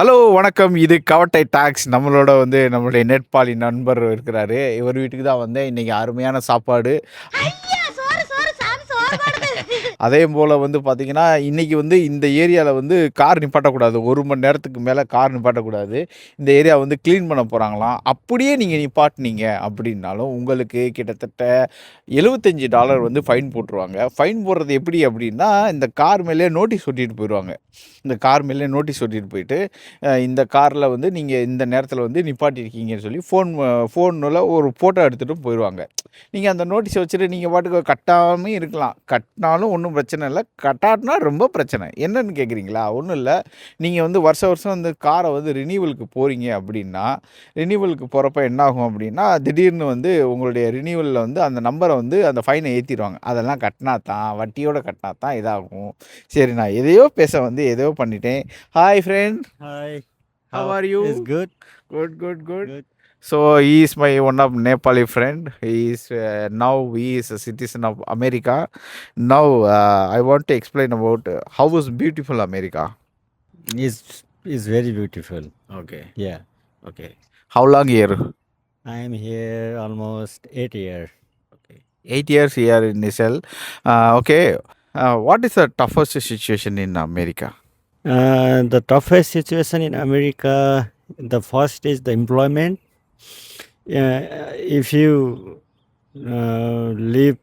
Hello வணக்கம் இது கவட்டை talks நம்மளோட வந்து நம்மளுடைய நெட்பாளி நண்பர் இருக்கிறாரு இவர் வீட்டுக்கு தான் வந்தேன் இன்றைக்கி அருமையான சாப்பாடு அதே போல் வந்து பார்த்திங்கன்னா இன்றைக்கி வந்து இந்த ஏரியாவில் வந்து கார் நிப்பாட்டக்கூடாது ஒரு மணி நேரத்துக்கு மேலே கார் நிப்பாட்டக்கூடாது இந்த ஏரியா வந்து க்ளீன் பண்ண போகிறாங்களாம் அப்படியே நீங்கள் நிப்பாட்டினீங்க அப்படின்னாலும் உங்களுக்கு கிட்டத்தட்ட எழுபத்தஞ்சி டாலர் வந்து ஃபைன் போட்டுருவாங்க ஃபைன் போடுறது எப்படி அப்படின்னா இந்த கார் மேலே நோட்டீஸ் ஒட்டிட்டு போயிடுவாங்க இந்த கார் மேலே நோட்டீஸ் ஒட்டிட்டு போயிட்டு இந்த காரில் வந்து நீங்கள் இந்த நேரத்தில் வந்து நிப்பாட்டியிருக்கீங்கன்னு சொல்லி ஃபோன் ஃபோனில் ஒரு ஃபோட்டோ எடுத்துகிட்டு போயிடுவாங்க நீங்கள் அந்த நோட்டீஸை வச்சுட்டு நீங்கள் பாட்டுக்கு கட்டாமல் இருக்கலாம் கட்டினாலும் ஒன்றும் ஒன்றும் பிரச்சனை இல்லை கட்டாட்னா ரொம்ப பிரச்சனை என்னன்னு கேட்குறீங்களா ஒன்றும் இல்லை நீங்கள் வந்து வருஷ வருஷம் வந்து காரை வந்து ரினியூவலுக்கு போகிறீங்க அப்படின்னா ரினியூவலுக்கு போகிறப்ப என்னாகும் அப்படின்னா திடீர்னு வந்து உங்களுடைய ரினியூவலில் வந்து அந்த நம்பரை வந்து அந்த ஃபைனை ஏற்றிடுவாங்க அதெல்லாம் கட்டினா தான் வட்டியோட கட்டினா தான் இதாகும் சரி நான் எதையோ பேச வந்து எதையோ பண்ணிட்டேன் hi friend hi how are you is good good good good So he is my one of Nepali friend. He is uh, now he is a citizen of America. Now uh, I want to explain about uh, was beautiful America. It's is very beautiful. Okay. Yeah. Okay. How long here? I am here almost eight years. Okay. Eight years here in Israel. Uh, okay. Uh, what is the toughest situation in America? Uh, the toughest situation in America, the first is the employment if you uh, live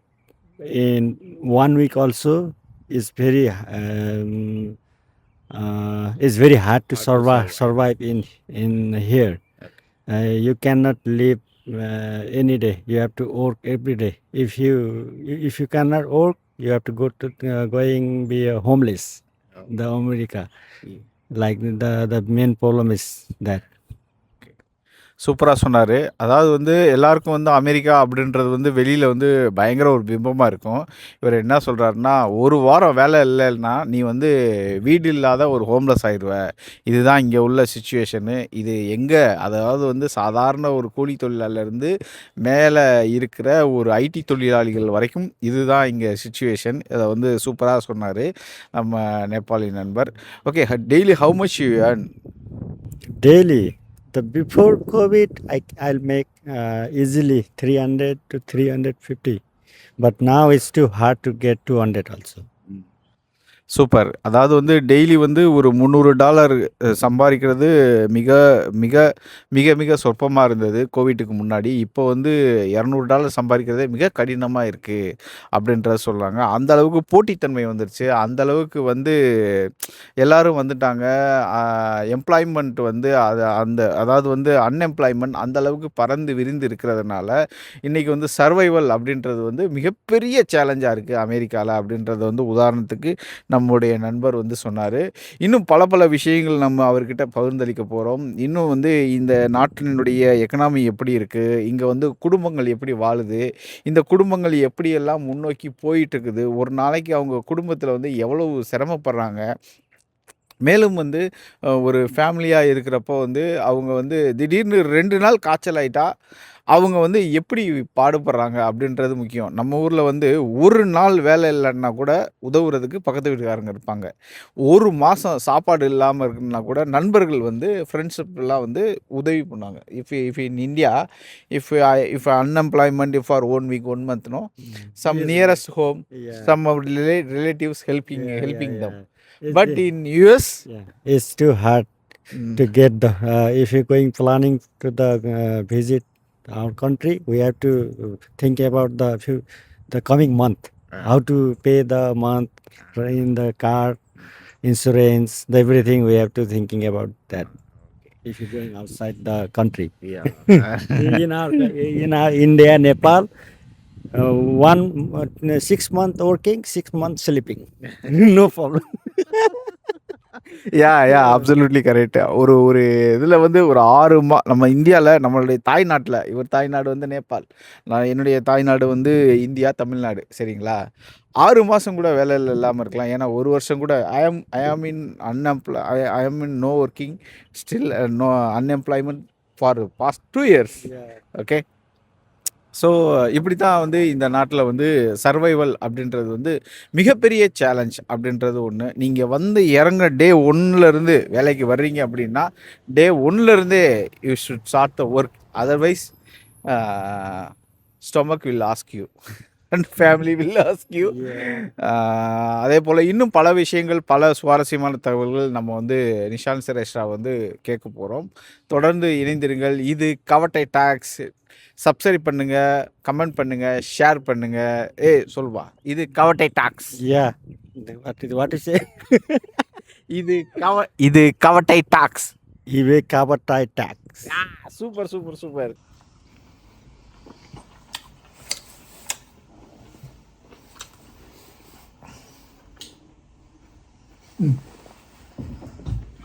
in one week also, it's very um, uh, it's very hard to survive survive in in here. Uh, you cannot live uh, any day you have to work every day if you if you cannot work you have to go to uh, going be homeless the america hmm. like the the main problem is that சூப்பராக சொன்னார் அதாவது வந்து எல்லாருக்கும் வந்து America அப்படின்றது வந்து வெளியில் வந்து பயங்கர ஒரு பிம்பமாக இருக்கும் இவர் என்ன சொல்கிறாருன்னா ஒரு வாரம் வேலை இல்லைன்னா நீ வந்து வீடு இல்லாத ஒரு ஹோம்லெஸ் ஆயிடுவ இதுதான் இங்கே உள்ள சுச்சுவேஷனு இது எங்கே அதாவது வந்து சாதாரண ஒரு கூலி தொழிலாளர்லேருந்து மேலே இருக்கிற ஒரு ஐடி தொழிலாளிகள் வரைக்கும் இதுதான் இங்கே சுச்சுவேஷன் இதை வந்து சூப்பராக சொன்னார் நம்ம நேபாளி நண்பர் okay daily how much you earn daily the before covid i i'll make uh, easily 300 to 350 but now it's too hard to get 200 also super அதாவது வந்து டெய்லி வந்து ஒரு முந்நூறு டாலர் சம்பாதிக்கிறது மிக மிக மிக மிக சொற்பமாக இருந்தது கோவிட்டுக்கு முன்னாடி இப்போ வந்து இரநூறு டாலர் சம்பாதிக்கிறதே மிக கடினமாக இருக்குது அப்படின்றத சொல்கிறாங்க அந்த அளவுக்கு போட்டித்தன்மை வந்துருச்சு அந்த அளவுக்கு வந்து எல்லோரும் வந்துட்டாங்க எம்ப்ளாய்மெண்ட் வந்து அது அந்த அதாவது வந்து அன்எம்ப்ளாய்மெண்ட் அந்த அளவுக்கு பறந்து விரிந்து இருக்கிறதுனால இன்றைக்கி வந்து சர்வைவல் அப்படின்றது வந்து மிகப்பெரிய சேலஞ்சாக இருக்குது அமெரிக்காவில் அப்படின்றது வந்து உதாரணத்துக்கு நம்முடைய நண்பர் வந்து சொன்னார் இன்னும் பல பல விஷயங்கள் நம்ம அவர்கிட்ட பகிர்ந்தளிக்க போகிறோம் இன்னும் வந்து இந்த நாட்டினுடைய எக்கனாமி எப்படி இருக்குது இங்கே வந்து குடும்பங்கள் எப்படி வாழுது இந்த குடும்பங்கள் எப்படியெல்லாம் முன்னோக்கி போயிட்டுருக்குது ஒரு நாளைக்கு அவங்க குடும்பத்தில் வந்து எவ்வளவு சிரமப்படுறாங்க மேலும் வந்து ஒரு ஃபேமிலியாக இருக்கிறப்போ வந்து அவங்க வந்து திடீர்னு ரெண்டு நாள் காய்ச்சல் ஆயிட்டா அவங்க வந்து எப்படி பாடுபடுறாங்க அப்படின்றது முக்கியம் நம்ம ஊரில் வந்து ஒரு நாள் வேலை இல்லைன்னா கூட உதவுறதுக்கு பக்கத்து வீட்டுக்காரங்க இருப்பாங்க ஒரு மாதம் சாப்பாடு இல்லாமல் இருக்குன்னா கூட நண்பர்கள் வந்து ஃப்ரெண்ட்ஷிப்லாம் வந்து உதவி பண்ணாங்க if if in India if if unemployment if are one week one month no some nearest home some rela relatives helping helping them but in US is too hard to get the uh, if you're going planning to the uh, our country, we have to think about the few, the coming month, how to pay the month in the car, mm-hmm. insurance, everything. We have to thinking about that. If you're going outside the country, yeah. in our in our India, Nepal, uh, one uh, six month working, six month sleeping, no problem. Yeah yeah absolutely correct ஒரு ஒரு இதில் வந்து ஒரு ஆறு மா நம்ம இந்தியாவில் நம்மளுடைய தாய்நாட்டில் இவர் தாய்நாடு வந்து நேபாள் நான் என்னுடைய தாய்நாடு வந்து இந்தியா தமிழ்நாடு சரிங்களா ஆறு மாதம் கூட வேலையில் இல்லாமல் இருக்கலாம் ஏன்னா ஒரு வருஷம் கூட ஐ ஆம் ஐ ஆம் in unemploy I am in no working still no unemployment for past two years okay so இப்படி தான் வந்து இந்த நாட்டில் வந்து சர்வைவல் அப்படின்றது வந்து மிகப்பெரிய சேலஞ்ச் அப்படின்றது ஒன்று நீங்கள் வந்து இறங்க டே ஒன்லேருந்து வேலைக்கு வர்றீங்க அப்படின்னா day ஒன்லேருந்தே you should start the work otherwise stomach will ask you and family will ask you அதே போல் இன்னும் பல விஷயங்கள் பல சுவாரஸ்யமான தகவல்கள் நம்ம வந்து நிஷாந்த் சுரேஷ்ரா வந்து கேட்க போகிறோம் தொடர்ந்து இணைந்திருங்கள் இது கவட்டை டாக்ஸ் சப்ஸ்கிரைப் பண்ணுங்க கமெண்ட் பண்ணுங்க ஷேர் பண்ணுங்க ஏ சொல்வா இது கவட்டை டாக்ஸ் யா இது வாட் இஸ் இது கவ இது கவட்டை டாக்ஸ் இவே Kavattai talks super super super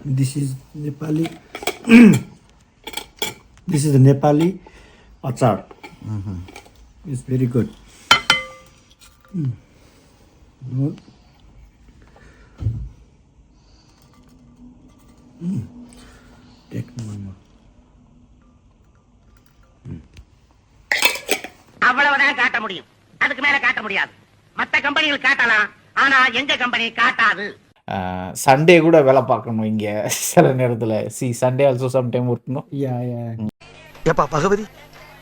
this is Nepali. this is the Nepali achar. Mm -hmm. It's very good. Mm. No. Mm. Take one more. அவ்வளவுதான் காட்ட முடியும் அதுக்கு மேல காட்ட முடியாது மற்ற கம்பெனிகள் காட்டலாம் ஆனா எங்க கம்பெனி காட்டாது சண்டே கூட வேலை பார்க்கணும் இங்க சில நேரத்துல see Sunday also some time ஒர்க்கணும் ஏப்பா பகவதி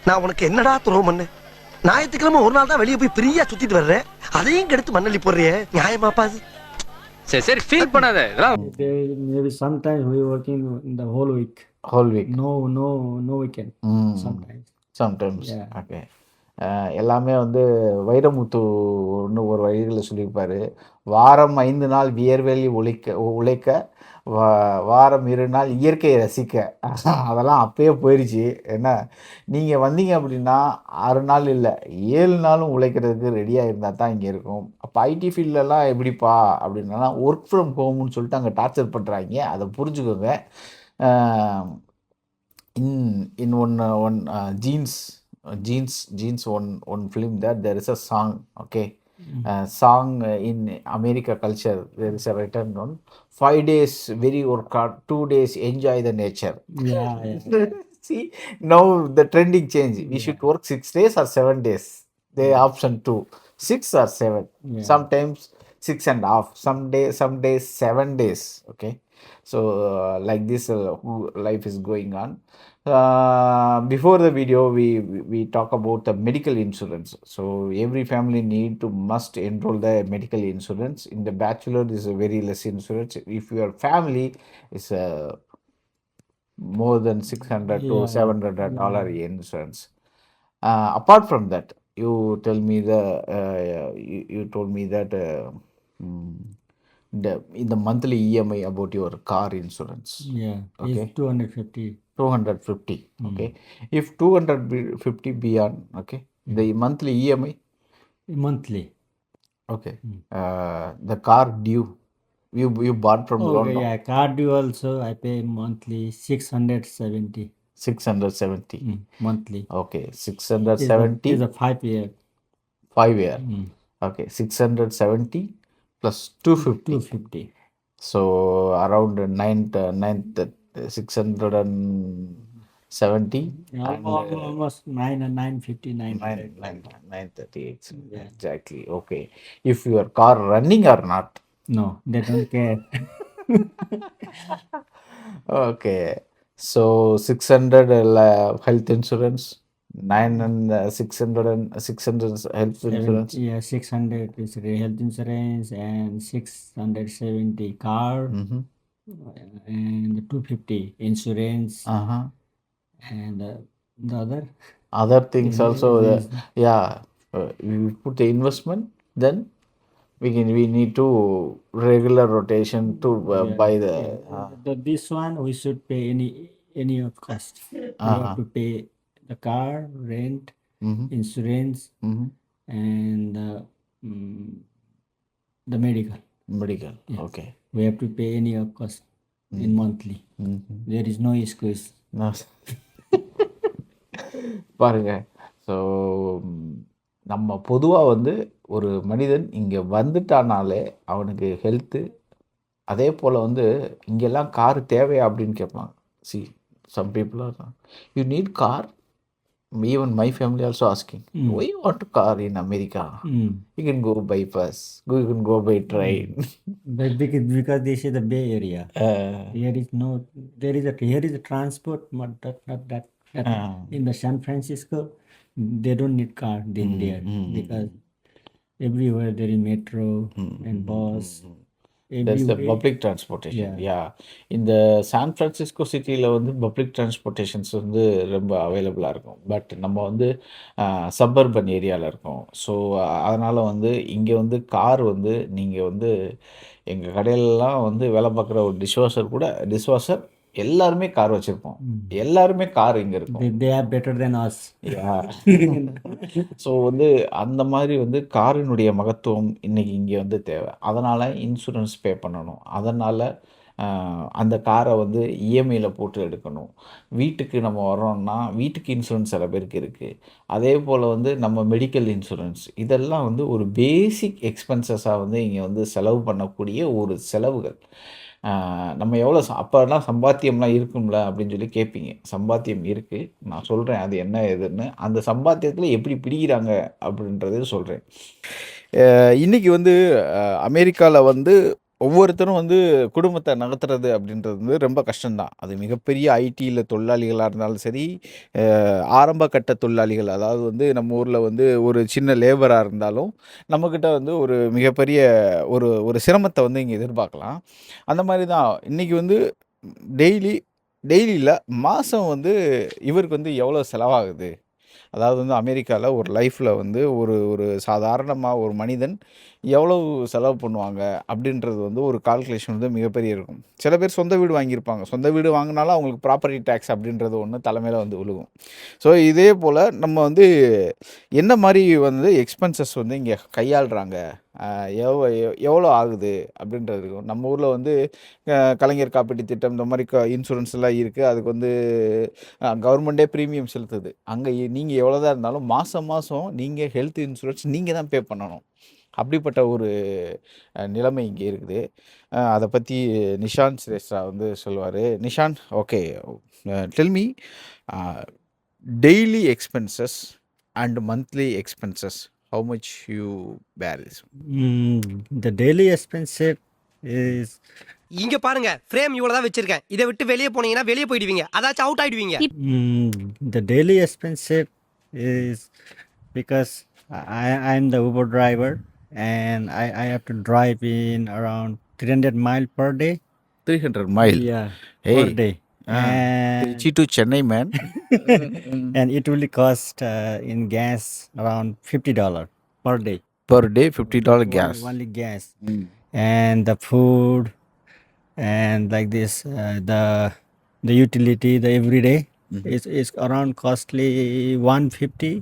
நான் உனக்கு என்னடா துரோகம் மண்ணு ஞாயிற்றுக்கிழமை ஒரு நாள் தான் வெளியே போய் ஃப்ரீயா சுத்திட்டு வர்றேன் அதையும் கெடுத்து மண்ணல்லி போடுறியே நியாயமா பாது சரி சரி ஃபீல் பண்ணாத maybe some time we working இந்த whole week whole week no no no weekend sometimes sometimes okay எல்லாமே வந்து வைரமுத்து ஒன்று ஒரு வழிகளில் சொல்லியிருப்பார் வாரம் ஐந்து நாள் வியர்வெளி உழைக்க உழைக்க வாரம் இரு நாள் இயற்கையை ரசிக்க அதெல்லாம் அப்பயே போயிடுச்சு என்ன நீங்கள் வந்தீங்க அப்படின்னா ஆறு நாள் இல்லை ஏழு நாளும் உழைக்கிறதுக்கு ரெடியாக இருந்தால் தான் இங்கே இருக்கும் அப்போ ஐடி ஃபீல்டெல்லாம் எப்படிப்பா அப்படின்னா ஒர்க் ஃப்ரம் ஹோம்னு சொல்லிட்டு அங்கே டார்ச்சர் பண்ணுறாங்க அதை புரிஞ்சுக்கோங்க in in one one jeans Uh, jeans jeans one one film that there is a song okay mm-hmm. uh, song uh, in America culture. There is a written on five days very work two days enjoy the nature. Yeah. See now the trending change. We should work six days or seven days. The option two, six or seven. Yeah. Sometimes six and a half. Some day, some days seven days. Okay. So like this, life is going on uh, before the video we we talk about the medical insurance so every family need to must enroll the medical insurance in the bachelor is a very less insurance if your family is a uh, more than 600 yeah. to 700 dollar yeah. insurance uh, apart from that you tell me the uh, you, you told me that uh, mm, the in the monthly emi about your car insurance yeah okay 250 250 okay hmm. if 250 beyond okay mm. the monthly emi monthly okay mm. uh, the car due you you bought from the oh, loan yeah car due also i pay monthly 670 670 mm. monthly okay 670 is a, is a 5 year 5 year mm. okay 670 plus 250 250 so around 9 uh, 9 670 and Almost 9 and 950, 900. 938. Yeah. Exactly. Okay. If your car running or not. No, they don't care. Okay. So 600 uh, health insurance, uh, 600 health insurance. 600 is health insurance and 670 car. Mm-hmm and 250 insurance uh-huh. and uh, the other other things also yeah uh, we put the investment then we can we need to regular rotation to uh, Yeah, buy the yeah. uh, The, this one we should pay any any of cost. We Uh-huh. have to pay the car, rent, mhm, insurance, mhm. and uh, mm, the medical. medical okay we have to pay any of cost mm. in monthly. Mm-hmm. There is no excuse. பாருங்க so நம்ம பொதுவாக வந்து ஒரு மனிதன் இங்கே வந்துட்டானாலே அவனுக்கு health அதே போல் வந்து இங்கெல்லாம் கார் தேவையா அப்படின்னு கேட்பான் see some பீப்புளாக you need car even my family also asking, mm. why you want a car in America? Mm. You can go by bus, you can go by train. Hmm. But because, because this is the Bay Area, uh, here is no, there is a here is a transport, but that not that. that uh, in the San Francisco, they don't need car in mm, there because everywhere there is metro hmm, and hmm, bus. That's the public transportation. இந்த San Francisco சிட்டியில் வந்து public transportations வந்து ரொம்ப அவைலபிளாக இருக்கும் but நம்ம வந்து suburban ஏரியாவில் இருக்கோம் ஸோ அதனால் வந்து இங்கே வந்து கார் வந்து நீங்கள் வந்து எங்கள் கடையிலலாம் வந்து வேலை பார்க்குற ஒரு டிஷ்வாஷர் கூட டிஷ்வாஷர் எல்லாருமே கார் வச்சிருப்போம் எல்லாருமே கார் இங்க இருக்கும் ஸோ வந்து அந்த மாதிரி வந்து காரினுடைய மகத்துவம் இன்னைக்கு இங்கே வந்து தேவை அதனால் இன்சூரன்ஸ் பே பண்ணணும் அதனால் அந்த காரை வந்து இஎம்ஐயில் e போட்டு எடுக்கணும் வீட்டுக்கு நம்ம வரோம்னா வீட்டுக்கு இன்சூரன்ஸ் சில பேருக்கு இருக்குது அதே போல் வந்து நம்ம மெடிக்கல் இன்சூரன்ஸ் இதெல்லாம் வந்து ஒரு பேசிக் எக்ஸ்பென்சஸாக வந்து இங்கே வந்து செலவு பண்ணக்கூடிய ஒரு செலவுகள் நம்ம எவ்வளோ அப்போல்லாம் சம்பாத்தியம்லாம் இருக்கும்ல அப்படின்னு சொல்லி கேட்பீங்க சம்பாத்தியம் இருக்குது நான் சொல்கிறேன் அது என்ன எதுன்னு அந்த சம்பாத்தியத்தில் எப்படி பிடிக்கிறாங்க அப்படின்றத சொல்கிறேன் இன்றைக்கி வந்து அமெரிக்காவில் வந்து ஒவ்வொருத்தரும் வந்து குடும்பத்தை நடத்துறது அப்படின்றது வந்து ரொம்ப கஷ்டம்தான் அது மிகப்பெரிய ஐடியில் தொழிலாளிகளாக இருந்தாலும் சரி ஆரம்ப கட்ட தொழிலாளிகள் அதாவது வந்து நம்ம ஊரில் வந்து ஒரு சின்ன லேபராக இருந்தாலும் நம்மக்கிட்ட வந்து ஒரு மிகப்பெரிய ஒரு ஒரு சிரமத்தை வந்து இங்கே எதிர்பார்க்கலாம் அந்த மாதிரி தான் இன்றைக்கி வந்து டெய்லி டெய்லியில் மாதம் வந்து இவருக்கு வந்து எவ்வளோ செலவாகுது அதாவது வந்து அமெரிக்காவில் ஒரு லைஃப்பில் வந்து ஒரு ஒரு சாதாரணமாக ஒரு மனிதன் எவ்வளவு செலவு பண்ணுவாங்க அப்படின்றது வந்து ஒரு கால்குலேஷன் வந்து மிகப்பெரிய இருக்கும் சில பேர் சொந்த வீடு வாங்கியிருப்பாங்க சொந்த வீடு வாங்கினாலும் அவங்களுக்கு ப்ராப்பர்ட்டி டேக்ஸ் அப்படின்றது ஒன்று தலைமையில் வந்து விழுகும் ஸோ இதே போல் நம்ம வந்து என்ன மாதிரி வந்து எக்ஸ்பென்சஸ் வந்து இங்கே கையாளுறாங்க எவ்வளோ எவ்வளோ ஆகுது அப்படின்றது இருக்கும் நம்ம ஊரில் வந்து கலைஞர் காப்பீட்டு திட்டம் இந்த மாதிரி க இன்சூரன்ஸ் எல்லாம் இருக்குது அதுக்கு வந்து கவர்மெண்ட்டே ப்ரீமியம் செலுத்துது அங்கே நீங்கள் எவ்வளோ தான் இருந்தாலும் மாதம் மாதம் நீங்கள் ஹெல்த் இன்சூரன்ஸ் நீங்கள் தான் பே பண்ணணும் அப்படிப்பட்ட ஒரு நிலைமை இங்கே இருக்குது அதை பற்றி நிஷாந்த் சிரேஷ்ரா வந்து சொல்லுவார் Nishant okay tell me daily expenses and monthly expenses how much you balance mm, the daily expensive is இங்க பாருங்க ஃப்ரேம் இவ்வளவு தான் வச்சிருக்கேன் இதை விட்டு வெளியே போனீங்கன்னா வெளியே போயிடுவீங்க அதாச்சும் அவுட் ஆயிடுவீங்க the daily expensive is because I am the Uber driver and I I have to drive in around three hundred mile per day three hundred mile day Ah. Trichy to Chennai, man. and it will cost uh, in gas around fifty dollar per day. Per day, fifty dollar gas. Only gas, Mm. and the food, and like this, uh, the the utility, the everyday Mhm. is is around costly one fifty.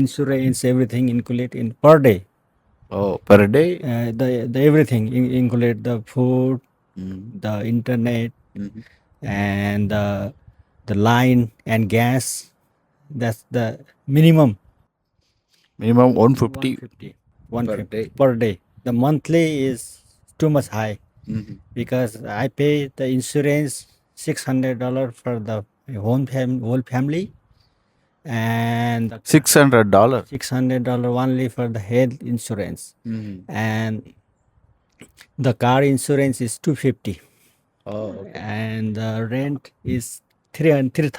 Insurance, everything included in per day. Oh, per day. Uh, the the everything in, included the food, Mm. the internet, Mhm and uh, the line and gas that's the minimum minimum 150, 150, 150 per, day. per day the monthly is too much high mm-hmm. because i pay the insurance $600 for the whole, fam- whole family and $600 $600 only for the health insurance mm-hmm. and the car insurance is 250 Oh, okay. and the rent is three and three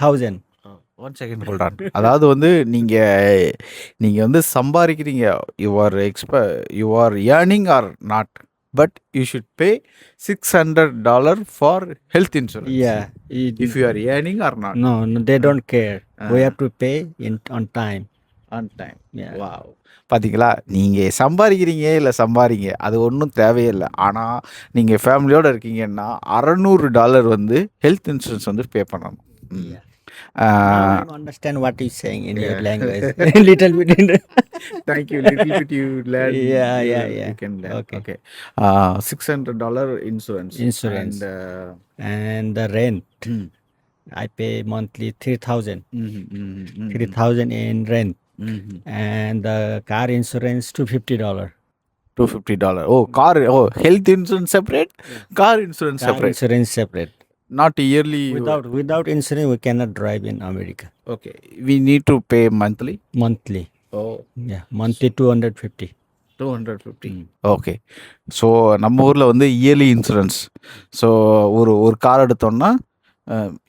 one second hold on அதாவது வந்து நீங்கள் நீங்கள் வந்து சம்பாதிக்கிறீங்க you are expe you are earning or not but you should pay six hundred dollar for health insurance yeah if you are earning or not no they don't care we have to pay in on time on time wow பார்த்தீங்களா நீங்கள் சம்பாதிக்கிறீங்க இல்லை சம்பாதிங்க அது ஒன்றும் தேவையில்லை ஆனால் நீங்கள் ஃபேமிலியோடு இருக்கீங்கன்னா அறநூறு டாலர் வந்து ஹெல்த் இன்சூரன்ஸ் வந்து பே பண்ணணும் three three thousand thousand rent Mm-hmm. and the car insurance two fifty dollar. Two fifty dollar. Oh, car. Oh, health insurance separate. Car insurance car separate. Insurance separate. Not yearly. Without without insurance, we cannot drive in America. Okay, we need to pay monthly. Monthly. Oh. Yeah, monthly two hundred fifty. Okay so hmm. நம்ம ஊரில் வந்து yearly insurance so ஒரு ஒரு car எடுத்தோன்னா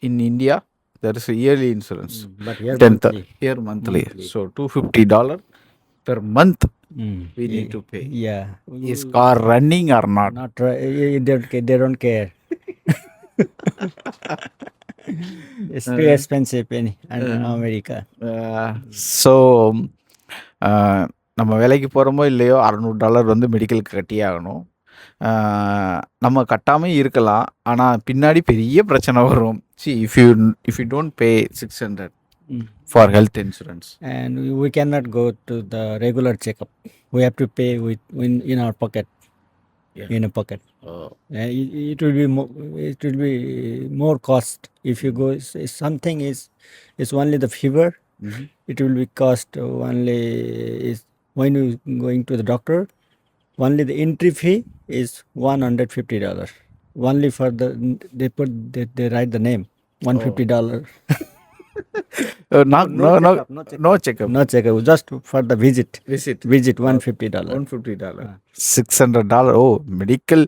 in uh, India there is yearly insurance tenth year monthly so two fifty dollar per month நம்ம வேலைக்கு போகிறோமோ இல்லையோ அறநூறு டாலர் வந்து மெடிக்கலுக்கு ஆகணும் நம்ம கட்டாமல் இருக்கலாம் ஆனால் பின்னாடி பெரிய பிரச்சனை வரும் see if you if you don't pay six hundred Mm. For health insurance And we, we cannot go to the regular checkup. We have to pay with in, in our pocket. Yeah. In a pocket. And it, it will be more, it will be more cost if you go s- if something is is only the fever it will be cost only is when you going to the doctor only the entry fee is 150 dollar only for the they put they, they write the name 150 dollar not no no no checkup no checkup just for the visit visit visit 150 dollar one fifty dollar six hundred dollar oh medical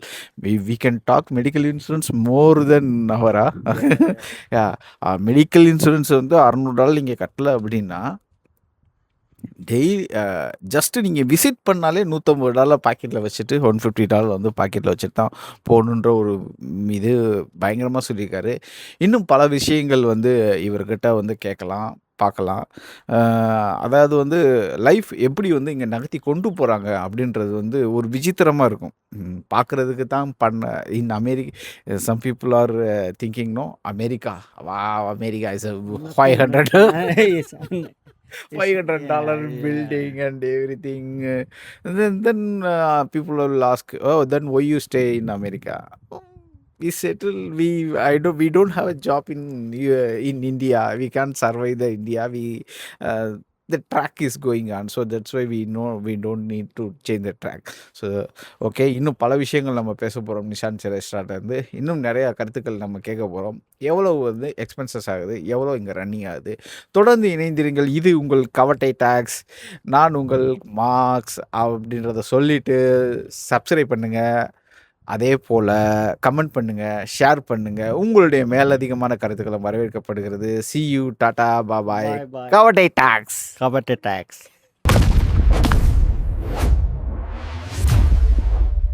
we can talk medical insurance more then அவரா medical insurance வந்து அறநூறு dollar நீங்கள் கட்டல அப்படின்னா daily just நீங்கள் visit பண்ணாலே நூற்றம்பது dollar பாக்கெட்டில் வச்சுட்டு ஒன் ஃபிஃப்டி டாலர் வந்து பாக்கெட்டில் வச்சுட்டு தான் போகணுன்ற ஒரு இது பயங்கரமாக சொல்லியிருக்காரு இன்னும் பல விஷயங்கள் வந்து இவர்கிட்ட வந்து கேட்கலாம் பார்க்கலாம் அதாவது வந்து லைஃப் எப்படி வந்து இங்கே நகர்த்தி கொண்டு போகிறாங்க அப்படின்றது வந்து ஒரு விசித்திரமாக இருக்கும் பார்க்குறதுக்கு தான் பண்ண in America some people are thinking no America வா America is five hundred $500 Yeah, yeah. building and everything. Then, then uh, people will ask, "Oh, then why you stay in America?" Oh, we settle. We I don't. We don't have a job in uh, in India. We can't survive the India. We uh, the track is going on so that's why we know we don't need to change the track so okay இன்னும் பல விஷயங்கள் நம்ம பேச போகிறோம் நிஷாந்த் சிரேஷ்டாட்டேருந்து இன்னும் நிறையா கருத்துக்கள் நம்ம கேட்க போகிறோம் எவ்வளோ வந்து எக்ஸ்பென்சஸ் ஆகுது எவ்வளோ இங்கே ரன்னிங் ஆகுது தொடர்ந்து இணைந்திருங்கள் இது உங்கள் கவட்டை டேக்ஸ் நான் உங்கள் மார்க்ஸ் அப்படின்றத சொல்லிவிட்டு சப்ஸ்கிரைப் பண்ணுங்கள் அதே போல் கமெண்ட் பண்ணுங்கள் ஷேர் பண்ணுங்கள் உங்களுடைய மேலதிகமான கருத்துக்களை வரவேற்கப்படுகிறது சி யூ டாடா பாபாய் கவர்டே டாக்ஸ் கவர்டே டாக்ஸ்